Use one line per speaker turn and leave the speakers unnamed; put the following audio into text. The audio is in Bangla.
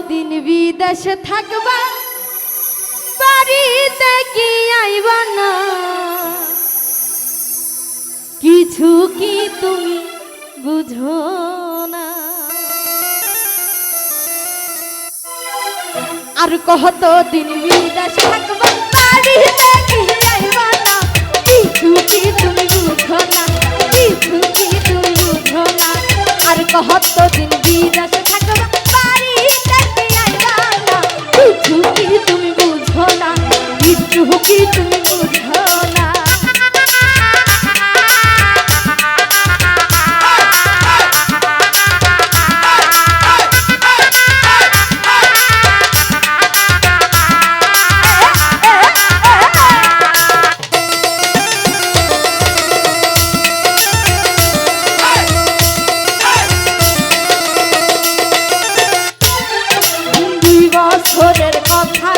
দিন বিদেশে থাকবা? বাড়িতে কি আইবা না? কিছু কি তুমি বুঝো না? আর কত দিন বিদেশ থাকবা? বাড়িতে কি আইবা না? কিছু কি তুমি বুঝো না? কিছু কি তুমি বুঝো না? আর কত দিন বিদেশ কি তুমি বুঝো না দুই বছরের কথা